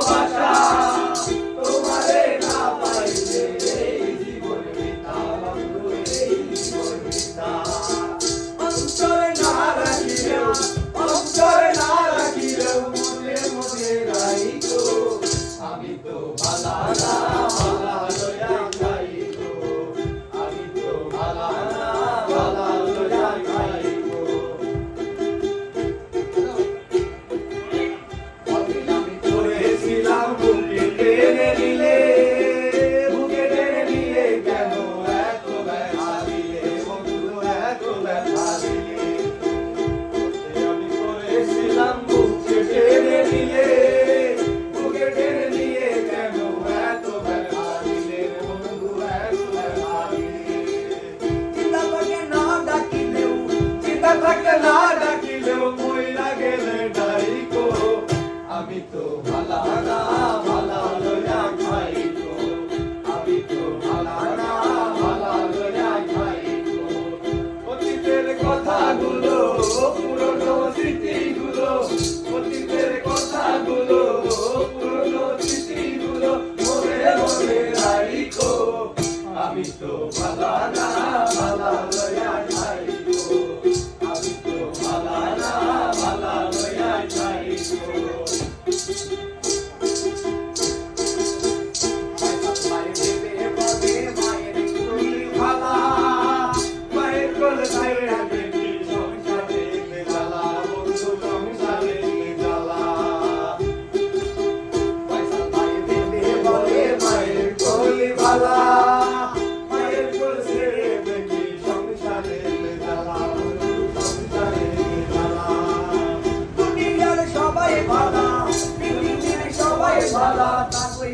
Bye.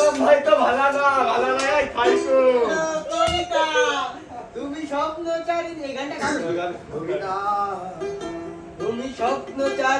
আসলাম ভাই তো তুমি স্বপ্নচারী এই তুমি স্বপ্নচারী